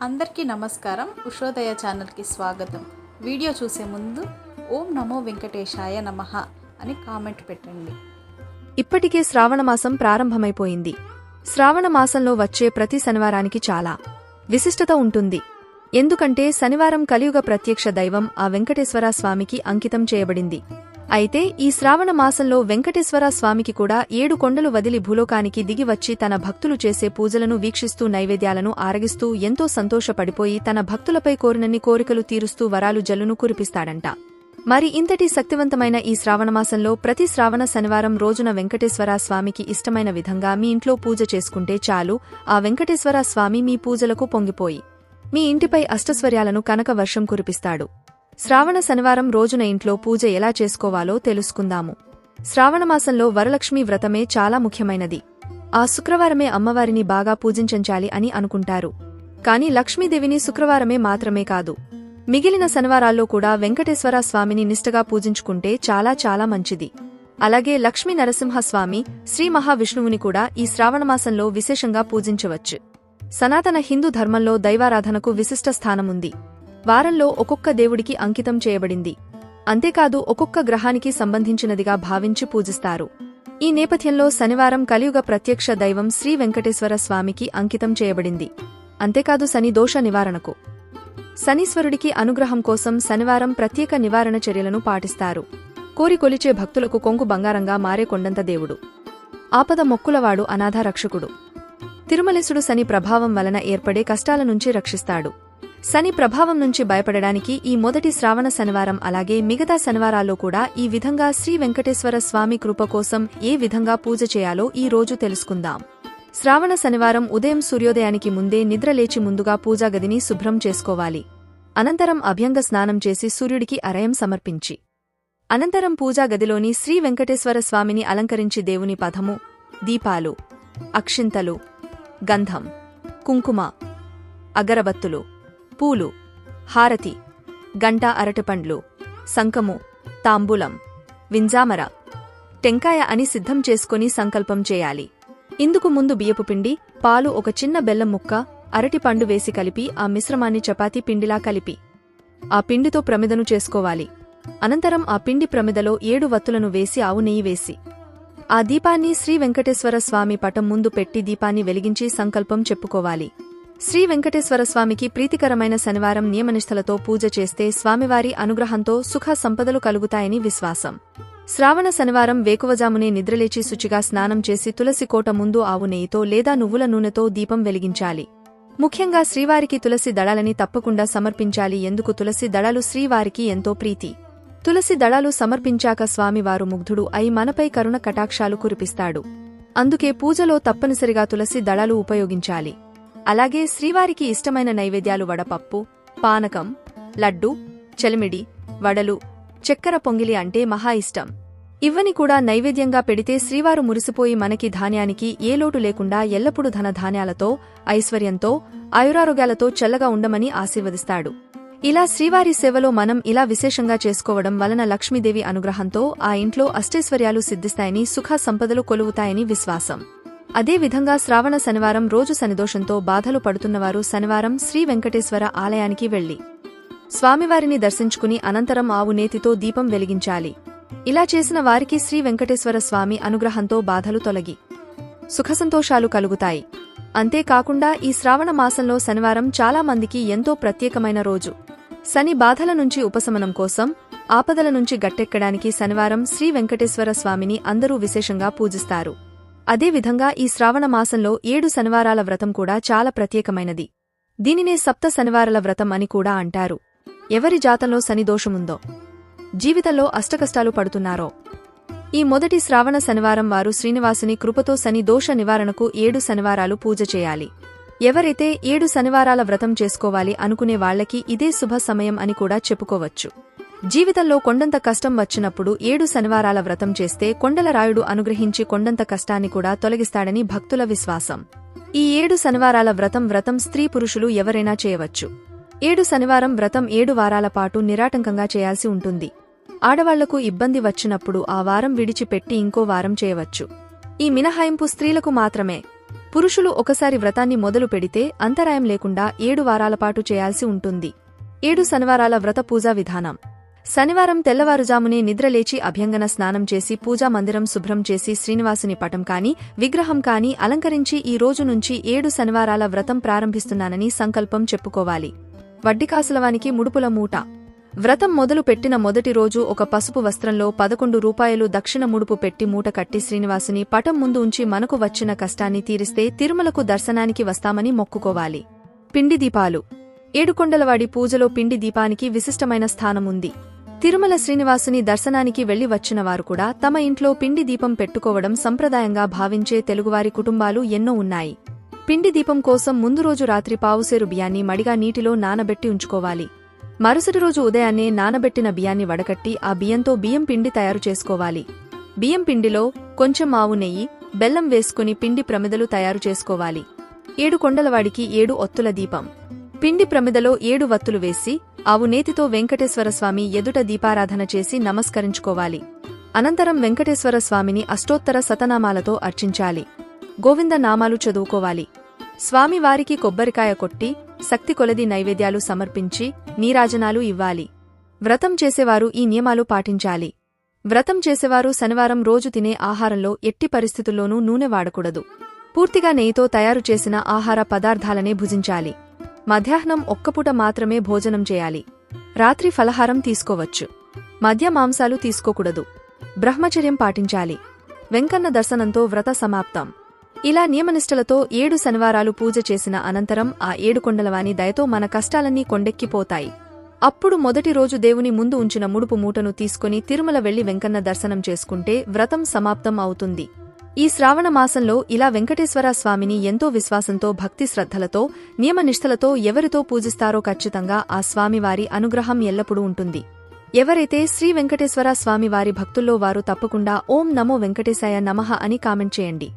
అందరికీ నమస్కారం. ఉషోదయ ఛానల్కి స్వాగతం. వీడియో చూసే ముందు ఓం నమో వెంకటేశాయ నమః అని కామెంట్ పెట్టండి. ఇప్పటికే శ్రావణమాసం ప్రారంభమైపోయింది. శ్రావణ మాసంలో వచ్చే ప్రతి శనివారానికి చాలా విశిష్టత ఉంటుంది. ఎందుకంటే శనివారం కలియుగ ప్రత్యక్ష దైవం ఆ వెంకటేశ్వర స్వామికి అంకితం చేయబడింది. అయితే ఈ శ్రావణ మాసంలో వెంకటేశ్వర స్వామికి కూడా ఏడు కొండలు వదిలి భూలోకానికి దిగి వచ్చి తన భక్తులు చేసే పూజలను వీక్షిస్తూ నైవేద్యాలను ఆరగిస్తూ ఎంతో సంతోషపడిపోయి తన భక్తులపై కోరినన్ని కోరికలు తీరుస్తూ వరాలు జల్లును కురిపిస్తాడంట. మరి ఇంతటి శక్తివంతమైన ఈ శ్రావణమాసంలో ప్రతి శ్రావణ శనివారం రోజున వెంకటేశ్వర స్వామికి ఇష్టమైన విధంగా మీ ఇంట్లో పూజ చేసుకుంటే చాలు ఆ వెంకటేశ్వర స్వామి మీ పూజలకు పొంగిపోయి మీ ఇంటిపై అష్టస్వర్యాలను కనక వర్షం కురిపిస్తాడు. శ్రావణ శనివారం రోజున ఇంట్లో పూజ ఎలా చేసుకోవాలో తెలుసుకుందాము. శ్రావణమాసంలో వరలక్ష్మి వ్రతమే చాలా ముఖ్యమైనది. ఆ శుక్రవారమే అమ్మవారిని బాగా పూజించంచాలి అని అనుకుంటారు. కాని లక్ష్మీదేవిని శుక్రవారమే మాత్రమే కాదు. మిగిలిన శనివారాల్లో కూడా వెంకటేశ్వర స్వామిని నిష్టగా పూజించుకుంటే చాలా చాలా మంచిది. అలాగే లక్ష్మీ నరసింహస్వామి శ్రీ మహావిష్ణువుని కూడా ఈ శ్రావణమాసంలో విశేషంగా పూజించవచ్చు. సనాతన హిందూ ధర్మంలో దైవారాధనకు విశిష్ట స్థానముంది. వారంలో ఒక్కొక్క దేవుడికి అంకితం చేయబడింది. అంతేకాదు ఒక్కొక్క గ్రహానికి సంబంధించినదిగా భావించి పూజిస్తారు. ఈ నేపథ్యంలో శనివారం కలియుగ ప్రత్యక్ష దైవం శ్రీ వెంకటేశ్వర స్వామికి అంకితం చేయబడింది. అంతేకాదు శని దోష నివారణకు. శనీశ్వరుడికి అనుగ్రహం కోసం శనివారం ప్రత్యేక నివారణ చర్యలను పాటిస్తారు. కోరికొలిచే భక్తులకు కొంగు బంగారంగా మారే కొండంత దేవుడు. ఆపద మొక్కులవాడు అనాథ రక్షకుడు. తిరుమలేశుడు శని ప్రభావం వలన ఏర్పడే కష్టాల నుంచి రక్షిస్తాడు. శని ప్రభావం నుంచి భయపడడానికి ఈ మొదటి శ్రావణ శనివారం అలాగే మిగతా శనివారాల్లో కూడా ఈ విధంగా శ్రీ వెంకటేశ్వర స్వామి కృప కోసం ఏ విధంగా పూజ చేయాలో ఈ రోజు తెలుసుకుందాం. శ్రావణ శనివారం ఉదయం సూర్యోదయానికి ముందే నిద్రలేచి ముందుగా పూజా గదిని శుభ్రం చేసుకోవాలి. అనంతరం అభ్యంగ స్నానం చేసి సూర్యుడికి అరయం సమర్పించి. అనంతరం పూజా గదిలోని శ్రీ వెంకటేశ్వర స్వామిని అలంకరించి దేవుని పథము దీపాలు అక్షింతలు గంధం కుంకుమ అగరబత్తులు పూలు హారతి గంట అరటిపండ్లు సంకము తాంబూలం వింజామర టెంకాయ అని సిద్ధం చేసుకుని సంకల్పం చేయాలి. ఇందుకు ముందు బియ్యపు పిండి పాలు ఒక చిన్న బెల్లం ముక్క అరటిపండు వేసి కలిపి ఆ మిశ్రమాన్ని చపాతీ పిండిలా కలిపి. ఆ పిండితో ప్రమిదను చేసుకోవాలి. అనంతరం ఆ పిండి ప్రమిదలో ఏడు వత్తులను వేసి ఆవు నెయ్యి వేసి. ఆ దీపాన్ని శ్రీ వెంకటేశ్వర స్వామి పటం ముందు పెట్టి దీపాన్ని వెలిగించి సంకల్పం చెప్పుకోవాలి. శ్రీ వెంకటేశ్వర స్వామికి ప్రీతికరమైన శనివారం నియమనిష్టలతో పూజ చేస్తే స్వామివారి అనుగ్రహంతో సుఖ సంపదలు కలుగుతాయని విశ్వాసం. శ్రావణ శనివారం వేకువజామునే నిద్రలేచి శుచిగా స్నానం చేసి తులసి కోట ముందు ఆవు నెయ్యితో లేదా నువ్వుల నూనెతో దీపం వెలిగించాలి. ముఖ్యంగా శ్రీవారికి తులసి దళాలని తప్పకుండా సమర్పించాలి ఎందుకు తులసి దళాలు శ్రీవారికి ఎంతో ప్రీతి. తులసి దళాలు సమర్పించాక స్వామివారు ముగ్ధుడు అయి మనపై కరుణ కటాక్షాలు కురిపిస్తాడు. అందుకే పూజలో తప్పనిసరిగా తులసి దళాలు ఉపయోగించాలి. అలాగే శ్రీవారికి ఇష్టమైన నైవేద్యాలు వడపప్పు పానకం లడ్డు చెలిమిడి వడలు చక్కెర పొంగిలి అంటే మహా ఇష్టం. ఇవ్వని కూడా నైవేద్యంగా పెడితే శ్రీవారు మురిసిపోయి మనకి ధాన్యానికి ఏ లోటు లేకుండా ఎల్లప్పుడూ ధన ధాన్యాలతో ఐశ్వర్యంతో ఆయురారోగ్యాలతో చల్లగా ఉండమని ఆశీర్వదిస్తాడు. ఇలా శ్రీవారి సేవలో మనం ఇలా విశేషంగా చేసుకోవడం వలన లక్ష్మీదేవి అనుగ్రహంతో ఆ ఇంట్లో అష్టైశ్వర్యాలు సిద్ధిస్తాయని సుఖ సంపదలు కొలువుతాయని విశ్వాసం. అదే విధంగా శ్రావణ శనివారం రోజు శనిదోషంతో బాధలు పడుతున్నవారు శనివారం శ్రీ వెంకటేశ్వర ఆలయానికి వెళ్ళి స్వామివారిని దర్శించుకుని అనంతరం ఆవు నేతితో దీపం వెలిగించాలి. ఇలా చేసిన వారికి శ్రీ వెంకటేశ్వర స్వామి అనుగ్రహంతో బాధలు తొలగి సుఖసంతోషాలు కలుగుతాయి. అంతేకాకుండా ఈ శ్రావణ మాసంలో శనివారం చాలా మందికి ఎంతో ప్రత్యేకమైన రోజు. శని బాధల నుంచి ఉపశమనం కోసం ఆపదల నుంచి గట్టెక్కడానికి శనివారం శ్రీ వెంకటేశ్వర స్వామిని అందరూ విశేషంగా పూజిస్తారు. అదేవిధంగా ఈ శ్రావణ మాసంలో ఏడు శనివారాల వ్రతం కూడా చాలా ప్రత్యేకమైనది. దీనినే సప్త శనివారాల వ్రతం అని కూడా అంటారు. ఎవరి జాతంలో శని దోషముందో? జీవితంలో అష్టకష్టాలు పడుతున్నారో? ఈ మొదటి శ్రావణ శనివారం వారు శ్రీనివాసుని కృపతో శని దోష నివారణకు ఏడు శనివారాలు పూజ చేయాలి. ఎవరైతే ఏడు శనివారాల వ్రతం చేసుకోవాలి అనుకునే వాళ్ళకి ఇదే శుభ సమయం అని కూడా చెప్పుకోవచ్చు. జీవితంలో కొండంత కష్టం వచ్చినప్పుడు ఏడు శనివారాల వ్రతం చేస్తే కొండల రాయుడు అనుగ్రహించి కొండంత కష్టాన్ని కూడా తొలగిస్తాడని భక్తుల విశ్వాసం. ఈ ఏడు శనివారాల వ్రతం వ్రతం స్త్రీ పురుషులు ఎవరైనా చేయవచ్చు. ఏడు శనివారం వ్రతం ఏడు వారాల పాటు నిరాటంకంగా చేయాల్సి ఉంటుంది. ఆడవాళ్ళకు ఇబ్బంది వచ్చినప్పుడు ఆ వారం విడిచిపెట్టి ఇంకో వారం చేయవచ్చు. ఈ మినహాయింపు స్త్రీలకు మాత్రమే. పురుషులు ఒకసారి వ్రతాన్ని మొదలు పెడితే అంతరాయం లేకుండా ఏడు వారాల పాటు చేయాల్సి ఉంటుంది. ఏడు శనివారాల వ్రత పూజా విధానం. శనివారం తెల్లవారుజామునే నిద్రలేచి అభ్యంగన స్నానం చేసి పూజా మందిరం శుభ్రం చేసి శ్రీనివాసుని పటం కాని విగ్రహం కాని అలంకరించి ఈ రోజు నుంచి ఏడు శనివారాల వ్రతం ప్రారంభిస్తున్నానని సంకల్పం చెప్పుకోవాలి. వడ్డికాసులవానికి ముడుపుల మూట. వ్రతం మొదలు పెట్టిన మొదటి రోజు ఒక పసుపు వస్త్రంలో పదకొండు రూపాయలు దక్షిణ ముడుపు పెట్టి మూట కట్టి శ్రీనివాసుని పటం ముందు ఉంచి మనకు వచ్చిన కష్టాన్ని తీరిస్తే తిరుమలకు దర్శనానికి వస్తామని మొక్కుకోవాలి. పిండి దీపాలు. ఏడుకొండలవాడి పూజలో పిండి దీపానికి విశిష్టమైన స్థానం ఉంది తిరుమల శ్రీనివాసుని దర్శనానికి వెళ్ళి వచ్చిన వారు కూడా తమ ఇంట్లో పిండి దీపం పెట్టుకోవడం సంప్రదాయంగా భావించే తెలుగువారి కుటుంబాలు ఎన్నో ఉన్నాయి. పిండి దీపం కోసం ముందు రోజు రాత్రి పావుసేరు బియ్యాన్ని మడిగా నీటిలో నానబెట్టి ఉంచుకోవాలి. మరుసటి రోజు ఉదయాన్నే నానబెట్టిన బియ్యాన్ని వడకట్టి ఆ బియ్యంతో బియ్యం పిండి తయారు చేసుకోవాలి. బియ్యం పిండిలో కొంచెం ఆవు నెయ్యి బెల్లం వేసుకుని పిండి ప్రమిదలు తయారు చేసుకోవాలి. ఏడు కొండలవాడికి ఏడు ఒత్తుల దీపం. పిండి ప్రమిదలో ఏడు వత్తులు వేసి ఆవు నేతితో వెంకటేశ్వర స్వామి ఎదుట దీపారాధన చేసి నమస్కరించుకోవాలి. అనంతరం వెంకటేశ్వర స్వామిని అష్టోత్తర శతనామాలతో అర్చించాలి. గోవింద నామాలు చదువుకోవాలి. స్వామివారికి కొబ్బరికాయ కొట్టి శక్తి కొలది నైవేద్యాలు సమర్పించి నీరాజనాలు ఇవ్వాలి. వ్రతం చేసేవారు ఈ నియమాలు పాటించాలి. వ్రతం చేసేవారు శనివారం రోజు తినే ఆహారంలో ఎట్టి పరిస్థితుల్లోనూ నూనె వాడకూడదు. పూర్తిగా నెయ్యితో తయారు చేసిన ఆహార పదార్థాలనే భుజించాలి. మధ్యాహ్నం ఒక్కపూట మాత్రమే భోజనం చేయాలి. రాత్రి ఫలహారం తీసుకోవచ్చు. మద్య మాంసాలు తీసుకోకూడదు. బ్రహ్మచర్యం పాటించాలి. వెంకన్న దర్శనంతో వ్రత సమాప్తం. ఇలా నియమనిష్టలతో ఏడు శనివారాలు పూజ చేసిన అనంతరం ఆ ఏడు కొండలవాని దయతో మన కష్టాలన్నీ కొండెక్కిపోతాయి. అప్పుడు మొదటి రోజు దేవుని ముందు ఉంచిన ముడుపు మూటను తీసుకుని తిరుమల వెళ్ళి వెంకన్న దర్శనం చేసుకుంటే వ్రతం సమాప్తం అవుతుంది. ఈ శ్రావణ మాసంలో ఇలా వెంకటేశ్వర స్వామిని ఎంతో విశ్వాసంతో భక్తి శ్రద్ధలతో నియమనిష్టలతో ఎవరితో పూజిస్తారో ఖచ్చితంగా ఆ స్వామివారి అనుగ్రహం ఎల్లప్పుడూ ఉంటుంది. ఎవరైతే శ్రీ వెంకటేశ్వర స్వామివారి భక్తుల్లో వారు తప్పకుండా ఓం నమో వెంకటేశాయ నమః అని కామెంట్ చేయండి.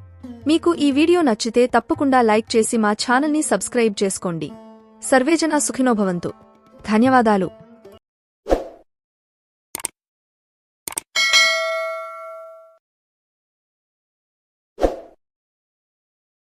మీకు ఈ వీడియో నచ్చితే తప్పకుండా లైక్ చేసి మా ఛానల్ని సబ్స్క్రైబ్ చేసుకోండి. సర్వేజన సుఖినోభవంతు. ధన్యవాదాలు.